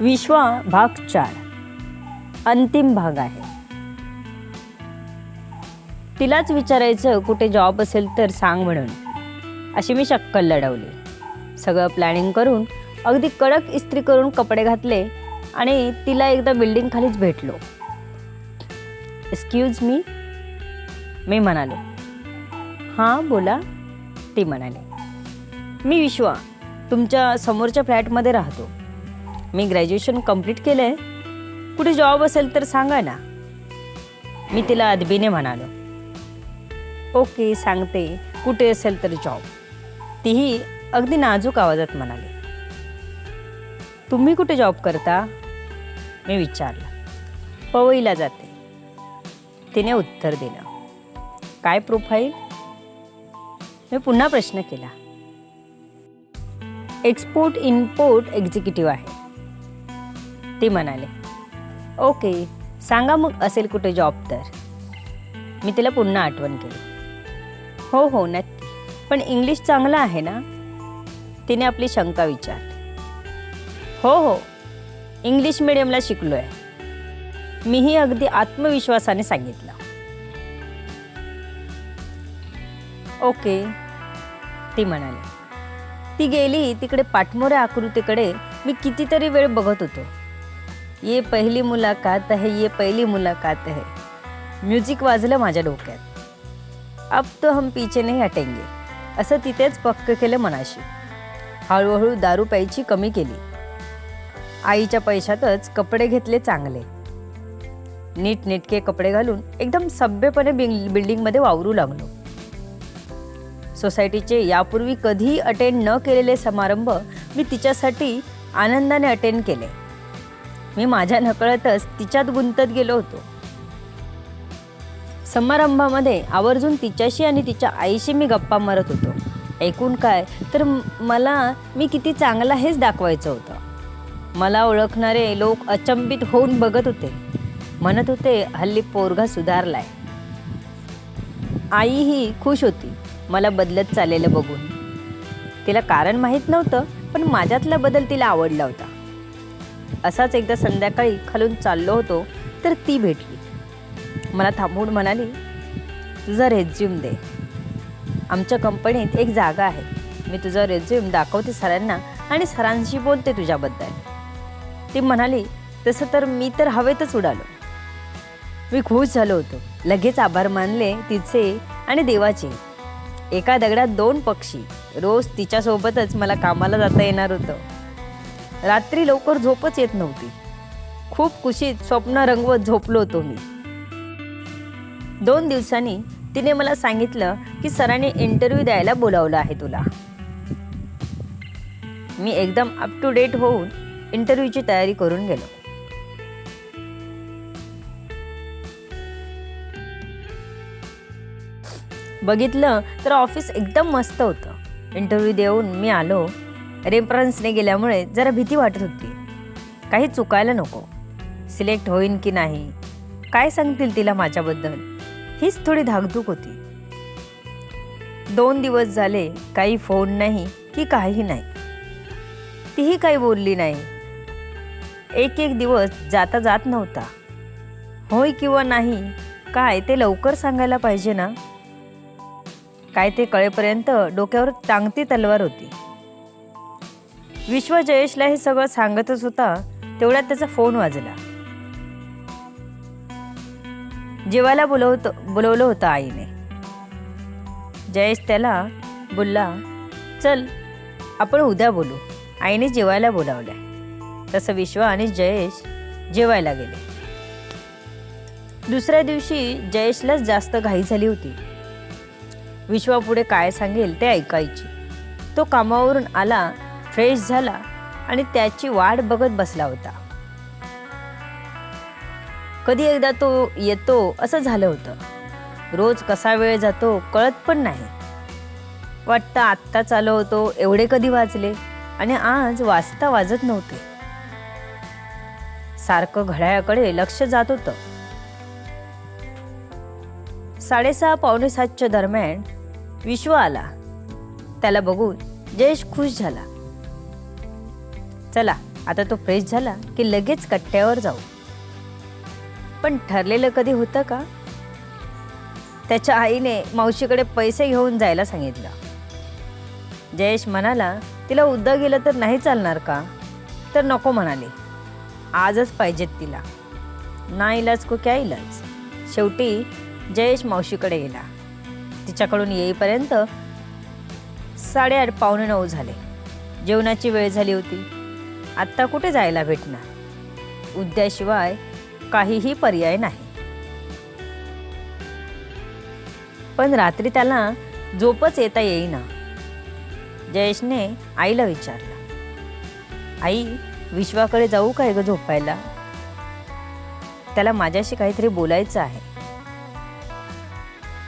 विश्वा भाग चार. अंतिम भाग आहे. तिलाच विचारायचं कुठे जॉब असेल तर सांग म्हणून. अशी मी शक्कल लढवली. सगळं प्लॅनिंग करून अगदी कडक इस्त्री करून कपडे घातले आणि तिला एकदा बिल्डिंग खालीच भेटलो. एक्सक्यूज मी मी म्हणालो. हां बोला. ती म्हणाली. मी विश्वा तुमच्या समोरच्या फ्लॅटमध्ये राहतो. मी ग्रॅज्युएशन कंप्लीट केलं आहे कुठे जॉब असेल तर सांगा ना. मी तिला अदबीने म्हणालो. ओके सांगते. कुठे असेल तर जॉब तीही अगदी नाजूक आवाजात म्हणाली. तुम्ही कुठे जॉब करता? मी विचारलं. पवईला जाते. तिने उत्तर दिलं. काय प्रोफाईल मी पुन्हा प्रश्न केला. एक्सपोर्ट इम्पोर्ट एक्झिक्युटिव्ह आहे. ती म्हणाले ओके सांगा मग असेल कुठे जॉब तर. मी तिला पुन्हा आठवण केली. हो हो नक्की. पण इंग्लिश चांगलं आहे ना? तिने आपली शंका विचारली. हो हो इंग्लिश मिडियमला शिकलो आहे मीही अगदी आत्मविश्वासाने सांगितलं. ओके ती म्हणाली. ती गेली तिकडे पाठमोऱ्या आकृतीकडे. मी कितीतरी वेळ बघत होतो. ये पहिली मुलाकात है ये पहिली मुलाकात है। म्युझिक वाजलं माझ्या डोक्यात. अब तो हम पीछे नाही हटेंगे. असं तिथेच पक्क केलं मनाशी. हळूहळू दारू प्यायची कमी केली. आईच्या पैशातच कपडे घेतले चांगले. नीटनेटके कपडे घालून एकदम सभ्यपणे बिल्डिंगमध्ये वावरू लागलो. सोसायटीचे यापूर्वी कधीही अटेंड न केलेले समारंभ मी तिच्यासाठी आनंदाने अटेंड केले. मी माझ्या नकळतच तिच्यात गुंतत गेलो होतो. समारंभामध्ये आवर्जून तिच्याशी आणि तिच्या आईशी मी गप्पा मारत होतो. ऐकून काय? तर मला मी किती चांगला हेच दाखवायचं होतं. मला ओळखणारे लोक अचंबित होऊन बघत होते. म्हणत होते हल्ली पोरगा सुधारलाय. आईही खुश होती. मला बदलत चाललेलं बघून. तिला कारण माहीत नव्हतं पण माझ्यातला बदल तिला आवडला होता. असाच एकदा संध्याकाळी खालून चाललो होतो तर ती भेटली. मला थांबून म्हणाली तुझा रेझ्युम दे. आमच्या कंपनीत एक जागा आहे. मी तुझा रेझ्युम दाखवते सरांना आणि सरांशी बोलते तुझ्याबद्दल. ती म्हणाली तसं तर मी तर हवेतच उडालो. मी खुश झालो होतो. लगेच आभार मानले तिचे आणि देवाचे. एका दगडात दोन पक्षी. रोज तिच्यासोबतच मला कामाला जाता येणार होतं. रात्री लवकर झोपच येत नव्हती. खूप कुशीत स्वप्न रंगवत झोपलो होतो मी. दोन दिवसांनी तिने मला सांगितलं की सरांनी इंटरव्ह्यू द्यायला बोलावलं आहे तुला. मी एकदम अप टू डेट होऊन इंटरव्ह्यूची तयारी करून गेलो. बघितलं तर ऑफिस एकदम मस्त होतं. इंटरव्ह्यू देऊन मी आलो. रेफरन्सने गेल्यामुळे जरा भीती वाटत होती. काही चुकायला नको. सिलेक्ट होईन की नाही? काय सांगतील तिला माझ्याबद्दल? हीच थोडी धाकधूक होती. दोन दिवस झाले काही फोन नाही की काही नाही. तीही काही बोलली नाही. एक एक दिवस जाता जात नव्हता. होय किंवा नाही काय ते लवकर सांगायला पाहिजे ना? काय ते कळेपर्यंत डोक्यावर टांगती तलवार होती. विश्व जयेशला हे सगळं सांगतच होता तेवढ्यात त्याचा फोन वाजला. जेवायला बोलवत बोलवलं होतं आईने. जयेश त्याला बोलला चल आपण उद्या बोलू. आईने जेवायला बोलावलंय तसं विश्व आणि जयेश जेवायला गेले. दुसऱ्या दिवशी जयेशलाच जास्त घाई झाली होती. विश्वापुढे काय सांगेल ते ऐकायची. तो कामावरून आला फ्रेश झाला आणि त्याची वाट बघत बसला होता. कधी एकदा तो येतो असं झालं होतं. रोज कसा वेळ जातो कळत पण नाही. वाटतं आत्ताच आलो होतो एवढे कधी वाजले? आणि आज वाजता वाजत नव्हते. सारखं घड्याळाकडे लक्ष जात होतं. साडेसहा पावणे सातच्या दरम्यान विश्व आला. त्याला बघून जयेश खुश झाला. चला आता तो फ्रेश झाला की लगेच कट्ट्यावर जाऊ. पण ठरलेलं कधी होतं का? त्याच्या आईने मावशीकडे पैसे घेऊन जायला सांगितलं. जयेश म्हणाला तिला उद्या गेलं तर नाही चालणार का? तर नको म्हणाले. आजच पाहिजेत तिला. ना इलाज को क्या इलाज? शेवटी जयेश मावशीकडे गेला. तिच्याकडून येईपर्यंत साडेआठ पावणे नऊ झाले. जेवणाची वेळ झाली होती. आत्ता कुठे जायला भेटणार? उद्याशिवाय काहीही पर्याय नाही. पण रात्री त्याला झोपच येता येईना. जयेशने आईला विचारलं आई विश्वाकडे जाऊ काय ग झोपायला? त्याला माझ्याशी काहीतरी बोलायचं आहे.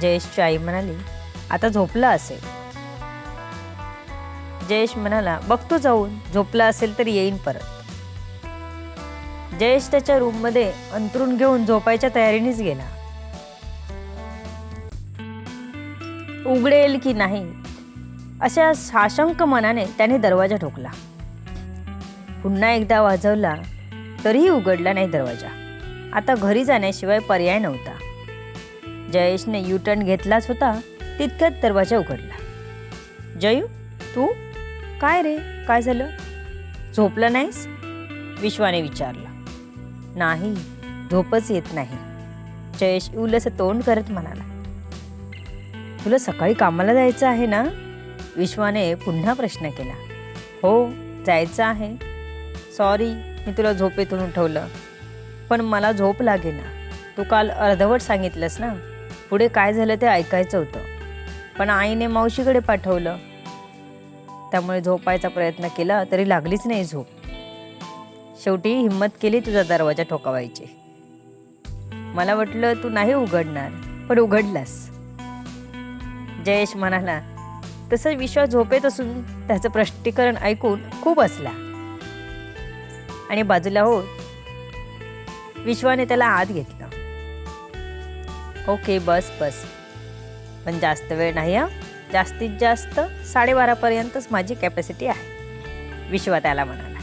जयेशची आई म्हणाली आता झोपला असेल. जयेश म्हणाला बघतो जाऊन झोपला असेल तर येईन परत. जयेश त्याच्या रूममध्ये अंतरून घेऊन झोपायच्या तयारीनेच गेला. उघडेल की नाही? अशा साशंक मनाने त्याने दरवाजा ठोकला. पुन्हा एकदा वाजवला तरीही उघडला नाही दरवाजा. आता घरी जाण्याशिवाय पर्याय नव्हता. जयेशने यू टर्न घेतलाच होता तितक्यात दरवाजा उघडला. जयू तू काय रे? काय झालं? झोपलं नाहीस? विश्वाने विचारला. नाही झोपच येत नाही. जयेश उलसं तोंड करत म्हणाला. तुला सकाळी कामाला जायचं आहे ना? विश्वाने पुन्हा प्रश्न केला. हो जायचं आहे. सॉरी मी तुला झोपेतून उठवलं. पण मला झोप लागेना. तू काल अर्धवट सांगितलंस ना? पुढे काय झालं ते ऐकायचं होतं. पण आईने मावशीकडे पाठवलं. त्यामुळे झोपायचा प्रयत्न केला तरी लागलीच नाही झोप. शेवटी हिंमत केली तुझा दरवाजा ठोकावायची. मला वाटलं तू नाही उघडणार पण उघडलास. जयेश म्हणाला तसं विश्वास झोपेत असून त्याचं प्रष्टीकरण ऐकून खूप असला आणि बाजूला हो विश्वाने त्याला आत घेतलं. ओके बस बस. पण जास्त वेळ नाही हा? जास्तीत जास्त साडेबारापर्यंतच माझी कॅपॅसिटी आहे. विश्वा त्याला म्हणाला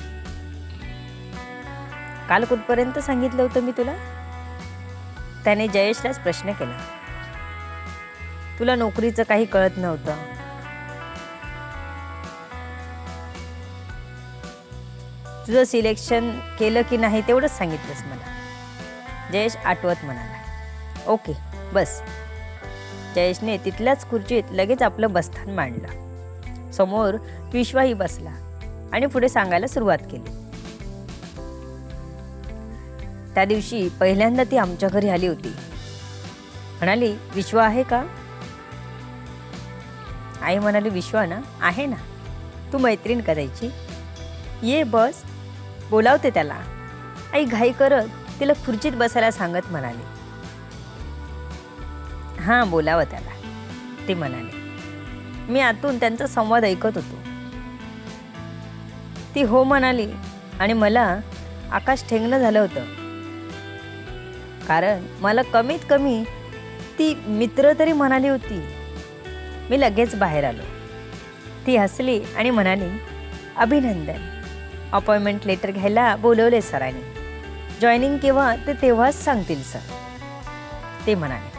काल कुठपर्यंत सांगितलं होतं मी तुला? त्याने जयेशलाच प्रश्न केला. तुला नोकरीचं काही कळत नव्हतं. तुझं सिलेक्शन केलं की नाही तेवढंच सांगितलंस मला. जयेश आठवत म्हणाला. ओके बस. जयेशने तिथल्याच खुर्चीत लगेच आपलं बस्थान मांडलं. समोर विश्वाही बसला आणि पुढे सांगायला सुरुवात केली. त्या दिवशी पहिल्यांदा ती आमच्या घरी आली होती. म्हणाली विश्वा आहे का? आई म्हणाली विश्वा ना आहे ना. तू मैत्रीण करायची ये बस बोलावते त्याला. आई घाई करत तिला खुर्चीत बसायला सांगत म्हणाली. हां बोलावं त्याला. ते म्हणाले. मी आतून त्यांचा संवाद ऐकत होतो. ती हो म्हणाली आणि मला आकाश ठेंगणं झालं होतं. कारण मला कमीत कमी ती मित्र तरी म्हणाली होती. मी लगेच बाहेर आलो. ती हसली आणि म्हणाली अभिनंदन. अपॉइंटमेंट लेटर घ्यायला बोलवले सरांनी. जॉईनिंग केव्हा ते तेव्हाच सांगतील सर. ते म्हणाले.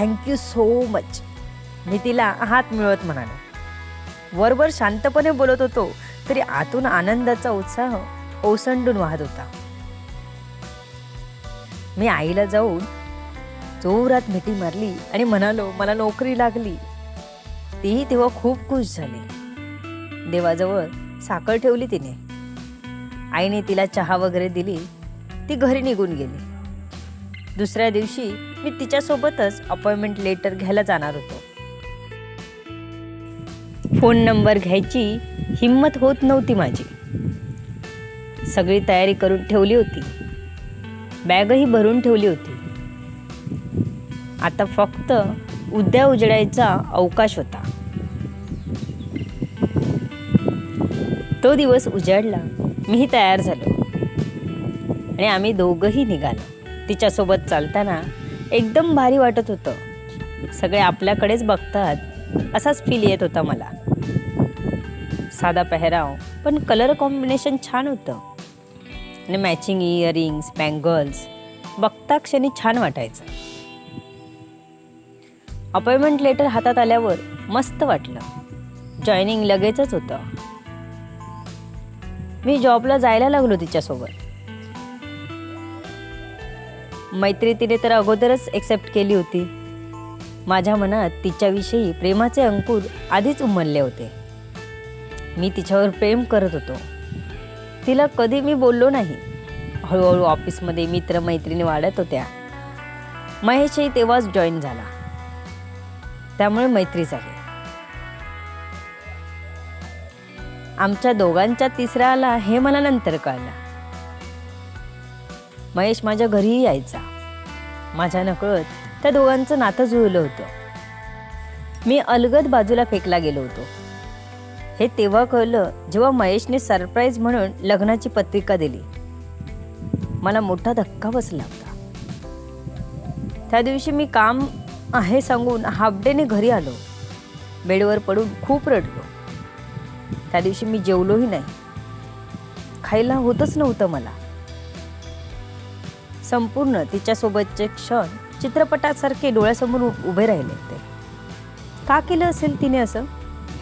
थँक्यू सो मच मी तिला हात मिळवत म्हणालो. वरवर शांतपणे बोलत होतो तरी आतून आनंदाचा उत्साह ओसंडून वाहत होता. मी आईला जाऊन जोरात मिठी मारली आणि म्हणालो मला नोकरी लागली. तीही तेव्हा खूप खुश झाली. देवाजवळ साखर ठेवली तिने. आईने तिला चहा वगैरे दिली. ती घरी निघून गेली. दुसऱ्या दिवशी मी तिच्यासोबतच अपॉइंटमेंट लेटर घ्यायला जाणार होतो. फोन नंबर घ्यायची हिंमत होत नव्हती माझी. सगळी तयारी करून ठेवली होती. बॅगही भरून ठेवली होती. आता फक्त उद्या उजडायचा अवकाश होता. तो दिवस उजाडला मीही तयार झालो. आणि आम्ही दोघंही निघालो. तिच्यासोबत चालताना एकदम भारी वाटत होतं. सगळे आपल्याकडेच बघतात. असाच फील येत होता मला. साधा पेहराव पण कलर कॉम्बिनेशन छान होतं. आणि मॅचिंग इयरिंग्स बँगल्स बघता क्षणी छान वाटायचं. अपॉइंटमेंट लेटर हातात आल्यावर मस्त वाटलं. जॉईनिंग लगेचच होतं. मी जॉबला जायला लागलो तिच्यासोबत. मैत्री तिने तर अगोदरच एक्सेप्ट केली होती. माझ्या मनात तिच्याविषयी प्रेमाचे अंकुर आधीच उमलले होते. मी तिच्यावर प्रेम करत होतो. तिला कधी मी बोललो नाही. हळूहळू ऑफिसमध्ये मित्रमैत्रिणी वाढत होत्या. महेशही तेव्हाच जॉईन झाला. त्यामुळे मैत्री झाली. आमच्या दोघांच्या तिसरा आला हे मला नंतर कळलं. महेश माझ्या घरीही यायचा. माझ्या नकळत त्या दोघांचं नातं जुळलं होतं. मी अलगद बाजूला फेकला गेलो होतो. हे तेव्हा कळलं जेव्हा महेशने सरप्राईज म्हणून लग्नाची पत्रिका दिली. मला मोठा धक्का बसला होता. त्या दिवशी मी काम आहे सांगून हाफ डेने घरी आलो. बेडवर पडून खूप रडलो. त्या दिवशी मी जेवलोही नाही. खायला होतच नव्हतं मला. संपूर्ण तिच्यासोबतचे क्षण चित्रपटासारखे डोळ्यासमोर उभे राहिले ते. का केलं असेल तिने असं?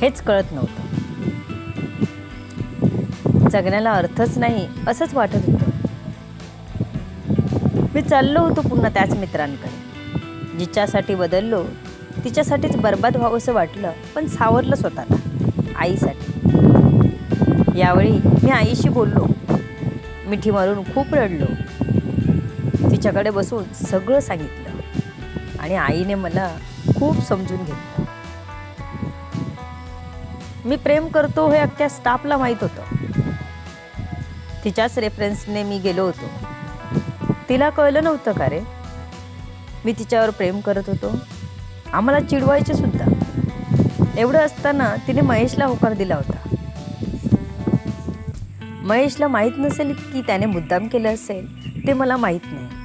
हेच कळत नव्हतं. जगण्याला अर्थच नाही असंच वाटत होतं. मी चाललो होतो पुन्हा त्याच मित्रांकडे. जिच्यासाठी बदललो तिच्यासाठीच बर्बाद व्हावंसं वाटलं पण सावरलं स्वतःला आईसाठी. यावेळी मी आईशी बोललो. मिठी मारून खूप रडलो. तिच्याकडे बसून सगळं सांगितलं. आणि आईने मला खूप समजून घेतलं. मी प्रेम करतो हे अख्ख्या स्टाफला माहीत होतं. तिच्याच रेफरन्सने मी गेलो होतो. तिला कळलं नव्हतं का रे? मी तिच्यावर प्रेम करत होतो. आम्हाला चिडवायचे सुद्धा. एवढं असताना तिने महेशला होकार दिला होता. महेशला माहीत नसेल की त्याने मुद्दाम केलं असेल ते मला माहीत नाही.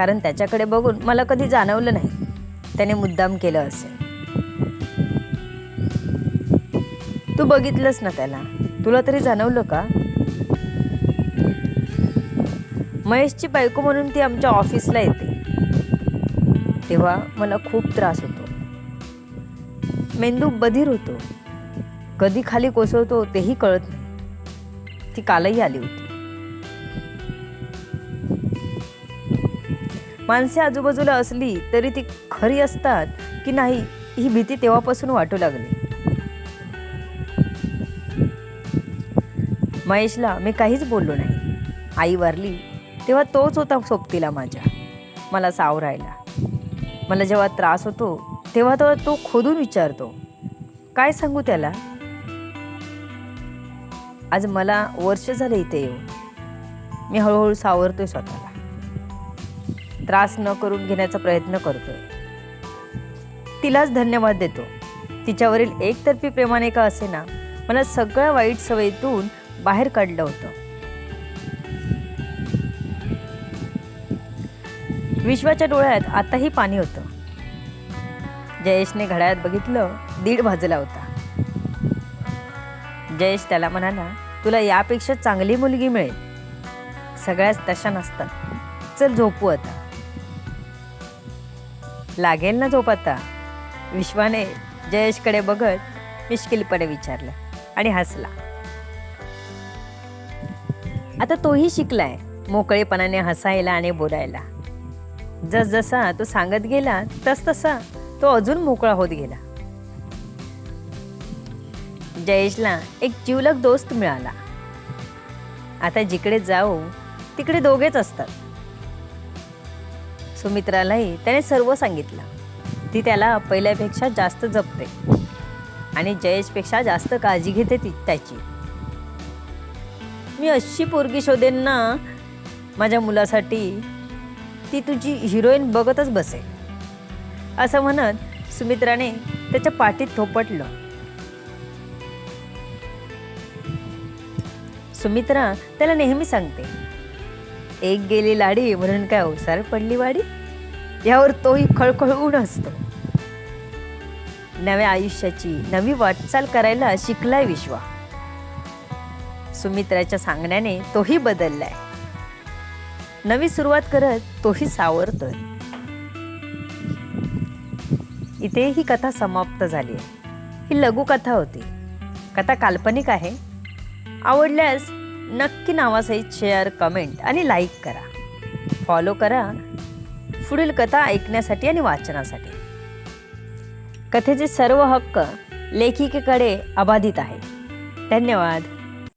कारण त्याच्याकडे बघून मला कधी जाणवलं नाही. त्याने मुद्दाम केलं असेल. तू बघितलंस ना त्याला? तुला तरी जाणवलं का? महेशची बायको म्हणून ती आमच्या ऑफिसला येते. तेव्हा मला खूप त्रास होतो. मेंदू बधीर होतो. कधी खाली कोसळतो तेही कळत नाही. ती कालही आली होती. माणसे आजूबाजूला असली तरी ती खरी असतात की नाही ही भीती तेव्हापासून वाटू लागली. महेशला मी काहीच बोललो नाही. आई वारली तेव्हा तोच होता सोबतीला माझ्या. मला सावरायला मला जेव्हा त्रास होतो तेव्हा तो तो खोदून विचारतो. काय सांगू त्याला? आज मला वर्ष झालं इथे येऊन. मी हळूहळू सावरतोय स्वतःला. त्रास न करून घेण्याचा प्रयत्न करतोय. तिलाच धन्यवाद देतो. तिच्यावरील एकतर्फी प्रेमाने का असे ना मला सगळ्या वाईट सवयीतून बाहेर काढलं होतं. विश्वाच्या डोळ्यात आताही पाणी होतं. जयेशने घड्याळात बघितलं दीड भाजला होता. जयेश त्याला म्हणाला तुला यापेक्षा चांगली मुलगी मिळेल. सगळ्याच तशा नसतात. चल झोपू आता. लागेल ना झोप आता विश्वाने जयेशकडे बघत मिश्किलपणे विचारलं आणि हसला. आता तोही शिकलाय मोकळेपणाने हसायला आणि बोलायला. जसजसा तो सांगत गेला तस तसा तो अजून मोकळा होत गेला. जयेशला एक जीवलक दोस्त मिळाला. आता जिकडे जाऊ तिकडे दोघेच असतात. सुमित्रालाही त्याने सर्व सांगितलं. ती त्याला पहिल्यापेक्षा जास्त जपते आणि जयेशपेक्षा जास्त काळजी घेते ती त्याची. मी अशी पोरगी शोधेन ना माझ्या मुलासाठी ती तुझी हिरोईन बघतच बसे असं म्हणत सुमित्राने त्याच्या पाठीत थोपटलं. सुमित्रा त्याला नेहमी सांगते एक गेली लाडी म्हणून काय ओसार पडली वाडी? यावर तोही खळखळून असतो. नव्या आयुष्याची नवी वाटचाल करायला शिकलाय विश्वा. सुमित्राच्या सांगण्याने तोही बदललाय. नवी सुरुवात करत तोही सावरतोय. इथे ही कथा समाप्त झाली आहे. ही लघुकथा होती. कथा काल्पनिक आहे. आवडल्यास नक्की नावासहित शेअर कमेंट आणि लाईक करा. फॉलो करा. पुढील कथा ऐकण्यासाठी आणि वाचनासाठी. कथेचे सर्व हक्क लेखिकेकडे अबाधित आहे. धन्यवाद.